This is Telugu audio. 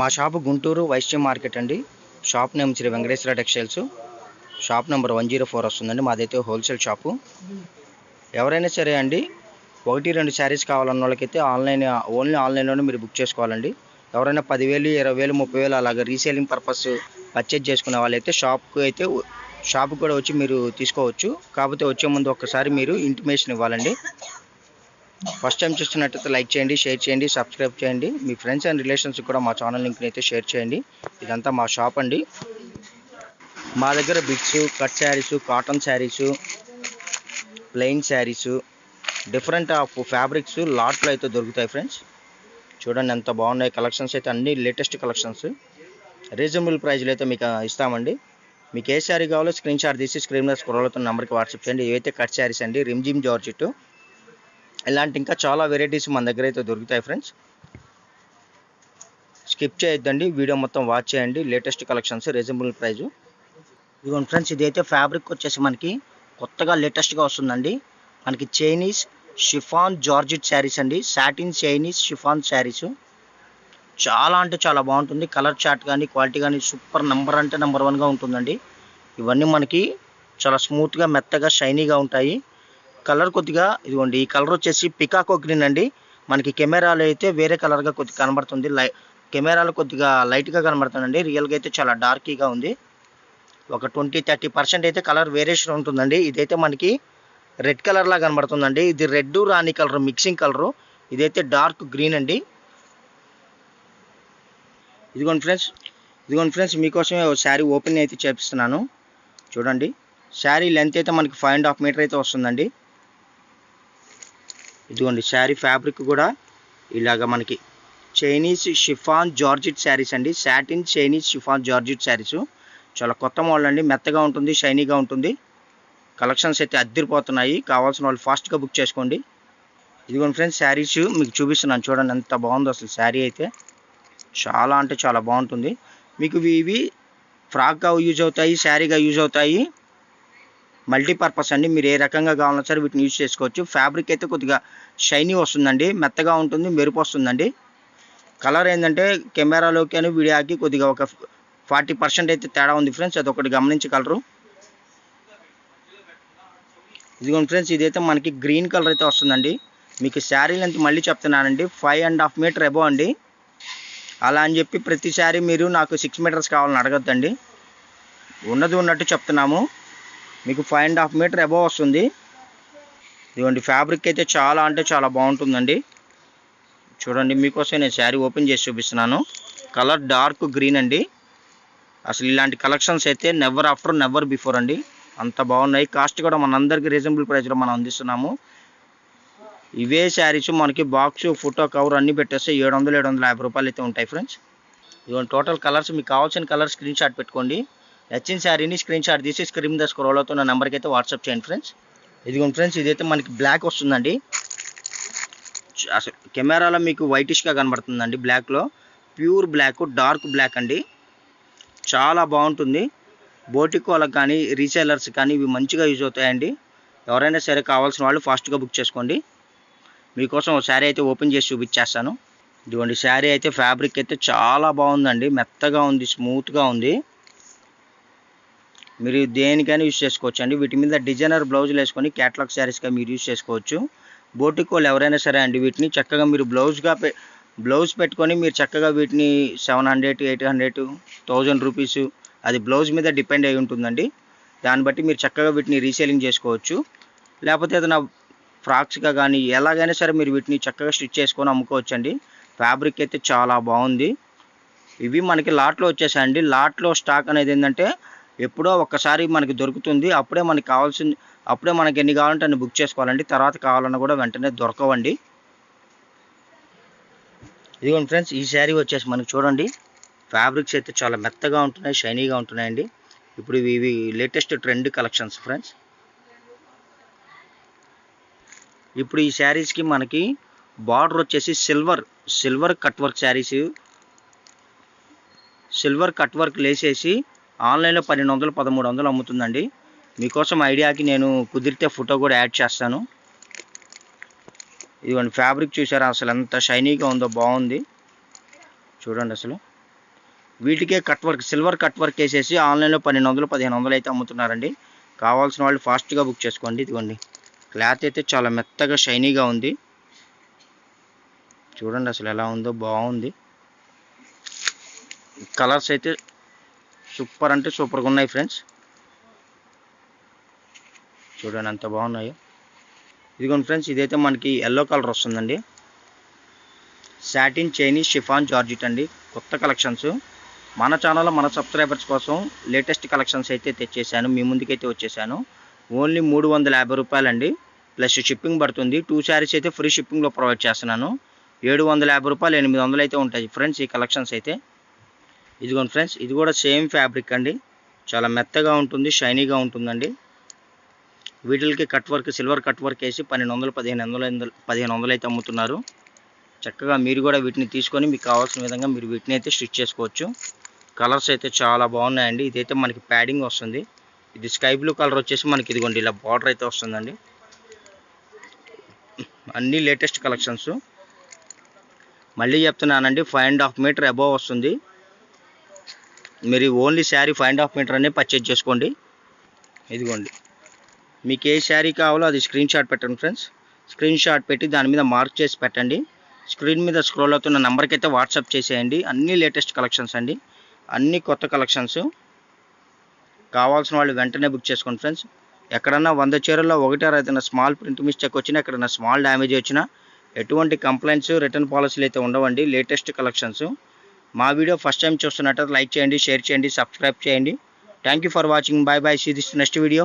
మా షాపు గుంటూరు వైశ్య మార్కెట్ అండి. Shop name Shri Venkateswara textiles. Shop number one zero four వస్తుందండి. మాదైతే హోల్సేల్ షాపు. ఎవరైనా సరే అండి ఒకటి రెండు శారీస్ కావాలన్న వాళ్ళకైతే ఆన్లైన్ ఓన్లీ ఆన్లైన్లోనే మీరు బుక్ చేసుకోవాలండి. ఎవరైనా పదివేలు ఇరవై వేలు ముప్పై వేలు అలాగే రీసేలింగ్ పర్పస్ పర్చేజ్ చేసుకునే వాళ్ళైతే షాప్కి అయితే షాప్కి కూడా వచ్చి మీరు తీసుకోవచ్చు. కాకపోతే వచ్చే ముందు ఒక్కసారి మీరు ఇంటిమేషన్ ఇవ్వాలండి. ఫస్ట్ టైం చూస్తున్నట్టయితే లైక్ చేయండి షేర్ చేయండి సబ్స్క్రైబ్ చేయండి. మీ ఫ్రెండ్స్ అండ్ రిలేషన్స్ కూడా మా ఛానల్ లింక్ని అయితే షేర్ చేయండి. ఇదంతా మా షాప్ అండి. మా దగ్గర bits cut saris cotton saris plain saris different of fabrics లాట్లో అయితే దొరుకుతాయి ఫ్రెండ్స్ చూడండి ఎంత బాగున్నాయి కలెక్షన్స్ అయితే అన్ని లేటెస్ట్ కలెక్షన్స్ రీజనబుల్ ప్రైజ్లో అయితే మీకు ఇస్తామండి. మీకు ఏ శారీ కావాలో స్క్రీన్ షాట్ తీసి స్క్రీన్ మీద స్క్రోల్ అవుతున్న నెంబర్కి వాట్సాప్ చేయండి. ఏవైతే కట్ శారీస్ అండి రిమ్జిమ్ జార్జిట్ ఇలాంటి ఇంకా చాలా వెరైటీస్ మన దగ్గర అయితే దొరుకుతాయి ఫ్రెండ్స్ స్కిప్ చేయొద్దండి వీడియో మొత్తం వాచ్ చేయండి. లేటెస్ట్ కలెక్షన్స్ రీజనబుల్ ప్రైజు ఇదిగోండి ఫ్రెండ్స్ ఇదైతే ఫ్యాబ్రిక్ వచ్చేసి మనకి కొత్తగా లేటెస్ట్గా వస్తుందండి. మనకి చైనీస్ షిఫాన్ జార్జిట్ శారీస్ అండి. సాటిన్ చైనీస్ షిఫాన్ శారీస్ చాలా అంటే చాలా బాగుంటుంది. కలర్ చార్ట్ కానీ క్వాలిటీ కానీ సూపర్ నెంబర్ అంటే నెంబర్ వన్గా ఉంటుందండి. ఇవన్నీ మనకి చాలా స్మూత్గా మెత్తగా షైనీగా ఉంటాయి. కలర్ కొద్దిగా ఇదిగోండి ఈ కలర్ వచ్చేసి పికాకో గ్రీన్ అండి. మనకి కెమెరాలో అయితే వేరే కలర్గా కొద్దిగా కనబడుతుంది. లై కెమెరాలో కొద్దిగా లైట్గా కనబడుతుందండి. రియల్గా అయితే చాలా డార్కీగా ఉంది. ఒక ట్వంటీ థర్టీ పర్సెంట్ అయితే కలర్ వేరియేషన్ ఉంటుందండి. ఇదైతే మనకి రెడ్ కలర్లా కనబడుతుందండి. ఇది రెడ్ రాణి కలర్ మిక్సింగ్ కలరు. ఇదైతే డార్క్ గ్రీన్ అండి. ఇదిగోండి ఫ్రెండ్స్ ఇదిగోండి ఫ్రెండ్స్ మీకోసమే శారీ ఓపెన్ అయితే చేపిస్తున్నాను. చూడండి శారీ లెంత్ అయితే మనకి ఫైవ్ అండ్ హాఫ్ మీటర్ అయితే వస్తుందండి. ఇదిగోండి శారీ ఫ్యాబ్రిక్ కూడా ఇలాగ మనకి చైనీస్ షిఫాన్ జార్జిట్ శారీస్ అండి. Satin Chinese chiffon georgette saris. చాలా కొత్త మోడల్ అండి. మెత్తగా ఉంటుంది షైనీగా ఉంటుంది. కలెక్షన్స్ అయితే అద్దరిపోతున్నాయి. కావాల్సిన వాళ్ళు ఫాస్ట్గా బుక్ చేసుకోండి. ఇదిగోండి ఫ్రెండ్స్ శారీస్ మీకు చూపిస్తున్నాను. చూడండి ఎంత బాగుందో అసలు శారీ అయితే. చాలా అంటే చాలా బాగుంటుంది. మీకు ఇవి ఇవి ఫ్రాక్గా యూజ్ అవుతాయి శారీగా యూజ్ అవుతాయి. మల్టీపర్పస్ అండి. మీరు ఏ రకంగా కావాలన్నా సరే వీటిని యూజ్ చేసుకోవచ్చు. ఫ్యాబ్రిక్ అయితే కొద్దిగా షైనీ వస్తుందండి. మెత్తగా ఉంటుంది మెరుపు వస్తుందండి. కలర్ ఏంటంటే కెమెరాలోకి అని వీడియోకి కొద్దిగా ఒక ఫార్టీ పర్సెంట్ అయితే తేడా ఉంది ఫ్రెండ్స్. అది ఒకటి గమనించి కలరు. ఇదిగోండి ఫ్రెండ్స్ ఇదైతే మనకి గ్రీన్ కలర్ అయితే వస్తుందండి. మీకు శారీ లెంత్ మళ్ళీ చెప్తున్నానండి. Five and half metre above అండి. అలా అని చెప్పి ప్రతి శారీ మీరు నాకు సిక్స్ మీటర్స్ కావాలని అడగద్దండి. ఉన్నది ఉన్నట్టు చెప్తున్నాము. మీకు five and half metre above వస్తుంది. ఇదిగోండి ఫ్యాబ్రిక్ అయితే చాలా అంటే చాలా బాగుంటుందండి. చూడండి మీకోసం నేను శారీ ఓపెన్ చేసి చూపిస్తున్నాను. కలర్ డార్క్ గ్రీన్ అండి. అసలు ఇలాంటి కలెక్షన్స్ అయితే నెవర్ ఆఫ్టర్ నెవర్ బిఫోర్ అండి. అంత బాగున్నాయి. కాస్ట్ కూడా మనందరికీ రీజనబుల్ ప్రైస్లో మనం అందిస్తున్నాము. ఇవే శారీస్ మనకి బాక్స్ ఫోటో కవర్ అన్నీ పెట్టేస్తే ఏడు వందలు ఏడు వందల యాభై రూపాయలు అయితే ఉంటాయి ఫ్రెండ్స్ ఇవన్నీ టోటల్ కలర్స్ మీకు కావాల్సిన కలర్ స్క్రీన్ షాట్ పెట్టుకోండి. నచ్చిన శారీని స్క్రీన్ షాట్ తీసి స్క్రీన్ మీద స్క్రోల్ అవుతున్న నెంబర్కి అయితే వాట్సాప్ చేయండి ఫ్రెండ్స్ ఇదిగోండి ఫ్రెండ్స్ ఇదైతే మనకి బ్లాక్ వస్తుందండి. అసలు కెమెరాలో మీకు వైటిష్గా కనబడుతుందండి బ్లాక్లో ప్యూర్ బ్లాక్ డార్క్ బ్లాక్ అండి. చాలా బాగుంటుంది. బోటికోలకు కానీ రీసేలర్స్ కానీ ఇవి మంచిగా యూజ్ అవుతాయండి. ఎవరైనా సరే కావాల్సిన వాళ్ళు ఫాస్ట్గా బుక్ చేసుకోండి. మీకోసం శారీ అయితే ఓపెన్ చేసి చూపించేస్తాను. ఇదిగోండి శారీ అయితే ఫ్యాబ్రిక్ అయితే చాలా బాగుందండి. మెత్తగా ఉంది స్మూత్గా ఉంది. మీరు దేనికైనా యూజ్ చేసుకోవచ్చు అండి వీటి మీద డిజైనర్ బ్లౌజులు వేసుకొని క్యాట్లాగ్ శారీస్గా మీరు యూజ్ చేసుకోవచ్చు. బోటికోలు ఎవరైనా సరే అండి వీటిని చక్కగా మీరు బ్లౌజ్గా పె బ్లౌజ్ పెట్టుకొని మీరు చక్కగా వీటిని seven hundred eight hundred thousand rupees అది బ్లౌజ్ మీద డిపెండ్ అయి ఉంటుందండి. దాన్ని బట్టి మీరు చక్కగా వీటిని రీసేలింగ్ చేసుకోవచ్చు. లేకపోతే ఏదైనా ఫ్రాక్స్గా కానీ ఎలాగైనా సరే మీరు వీటిని చక్కగా స్టిచ్ చేసుకొని అమ్ముకోవచ్చు అండి ఫ్యాబ్రిక్ అయితే చాలా బాగుంది. ఇవి మనకి లాట్లో వచ్చేసాయండి. లాట్లో స్టాక్ అనేది ఏంటంటే ఎప్పుడో ఒక్కసారి మనకి దొరుకుతుంది. అప్పుడే మనకి కావాల్సింది అప్పుడే మనకి ఎన్ని కావాలంటే అన్ని బుక్ చేసుకోవాలండి. తర్వాత కావాలన్నా కూడా వెంటనే దొరకవండి. ఇదిగోండి ఫ్రెండ్స్ ఈ శారీ వచ్చేసి మనకి చూడండి. ఫ్యాబ్రిక్స్ అయితే చాలా మెత్తగా ఉంటున్నాయి షైనీగా ఉంటున్నాయండి. ఇప్పుడు ఇవి ఇవి లేటెస్ట్ ట్రెండ్ కలెక్షన్స్ ఫ్రెండ్స్. ఇప్పుడు ఈ శారీస్కి మనకి బార్డర్ వచ్చేసి silver silver cut work saris. Silver cut work లేసేసి ఆన్లైన్లో పన్నెండు వందలు పదమూడు వందలు అమ్ముతుందండి. మీకోసం ఐడియాకి నేను కుదిరితే ఫోటో కూడా యాడ్ చేస్తాను. ఇదిగోండి ఫ్యాబ్రిక్ చూసారా? అసలు ఎంత షైనీగా ఉందో బాగుంది. చూడండి అసలు. వీటికే cut work silver cut work వేసేసి ఆన్లైన్లో పన్నెండు వందలు పదిహేను వందలు అయితే అమ్ముతున్నారండి. కావాల్సిన వాళ్ళు ఫాస్ట్గా బుక్ చేసుకోండి. ఇదిగోండి క్లాత్ అయితే చాలా మెత్తగా షైనీగా ఉంది. చూడండి అసలు ఎలా ఉందో బాగుంది. కలర్స్ అయితే సూపర్ అంటే సూపర్గా ఉన్నాయి ఫ్రెండ్స్ చూడండి ఎంత బాగున్నాయో. ఇదిగోండి ఫ్రెండ్స్ ఇదైతే మనకి ఎల్లో కలర్ వస్తుందండి. సాటిన్ చైనీస్ షిఫాన్ జార్జిట్ అండి. కొత్త కలెక్షన్స్ మన ఛానల్లో మన సబ్స్క్రైబర్స్ కోసం లేటెస్ట్ కలెక్షన్స్ అయితే తెచ్చేసాను మీ ముందుకైతే వచ్చేసాను. ఓన్లీ మూడు వందల యాభై రూపాయలండి. ప్లస్ షిప్పింగ్ పడుతుంది. టూ శారీస్ అయితే ఫ్రీ షిప్పింగ్లో ప్రొవైడ్ చేస్తున్నాను. ఏడు వందల యాభై రూపాయలు ఎనిమిది వందలు అయితే ఉంటాయి ఫ్రెండ్స్ ఈ కలెక్షన్స్ అయితే. ఇదిగోండి ఫ్రెండ్స్ ఇది కూడా సేమ్ ఫ్యాబ్రిక్ అండి. చాలా మెత్తగా ఉంటుంది షైనీగా ఉంటుందండి. వీటికి cut work silver cut work వేసి పన్నెండు వందలు పదిహేను వందలు పదిహేను వందలు అయితే అమ్ముతున్నారు. చక్కగా మీరు కూడా వీటిని తీసుకొని మీకు కావాల్సిన విధంగా మీరు వీటిని అయితే స్టిచ్ చేసుకోవచ్చు. కలర్స్ అయితే చాలా బాగున్నాయండి. ఇదైతే మనకి ప్యాడింగ్ వస్తుంది. ఇది స్కై బ్లూ కలర్ వచ్చేసి మనకి ఇదిగోండి ఇలా బార్డర్ అయితే వస్తుందండి. అన్నీ లేటెస్ట్ కలెక్షన్స్. మళ్ళీ చెప్తున్నానండి five and half metre above వస్తుంది. మీరు only sari five and half metre అనే పర్చేజ్ చేసుకోండి. ఇదిగోండి. మీకు ఏ శారీ కావాలో అది స్క్రీన్ షాట్ పెట్టండి ఫ్రెండ్స్ స్క్రీన్ షాట్ పెట్టి దాని మీద మార్క్ చేసి పెట్టండి. స్క్రీన్ మీద స్క్రోల్ అవుతున్న నెంబర్కి అయితే వాట్సాప్ చేసేయండి. అన్నీ లేటెస్ట్ కలెక్షన్స్ అండి. అన్ని కొత్త కలెక్షన్స్ కావాల్సిన వాళ్ళు వెంటనే బుక్ చేసుకోండి ఫ్రెండ్స్ ఎక్కడన్నా వంద చీరల్లో ఒకటారు ఏదైనా స్మాల్ ప్రింట్ మిస్టేక్ వచ్చినా ఎక్కడన్నా స్మాల్ డ్యామేజ్ వచ్చినా ఎటువంటి కంప్లైంట్స్ రిటర్న్ పాలసీలు అయితే ఉండవండి. లేటెస్ట్ కలెక్షన్స్ మా వీడియో ఫస్ట్ టైం చూస్తున్నట్టు లైక్ చేయండి షేర్ చేయండి సబ్స్క్రైబ్ చేయండి. Thank you for watching bye bye see this next video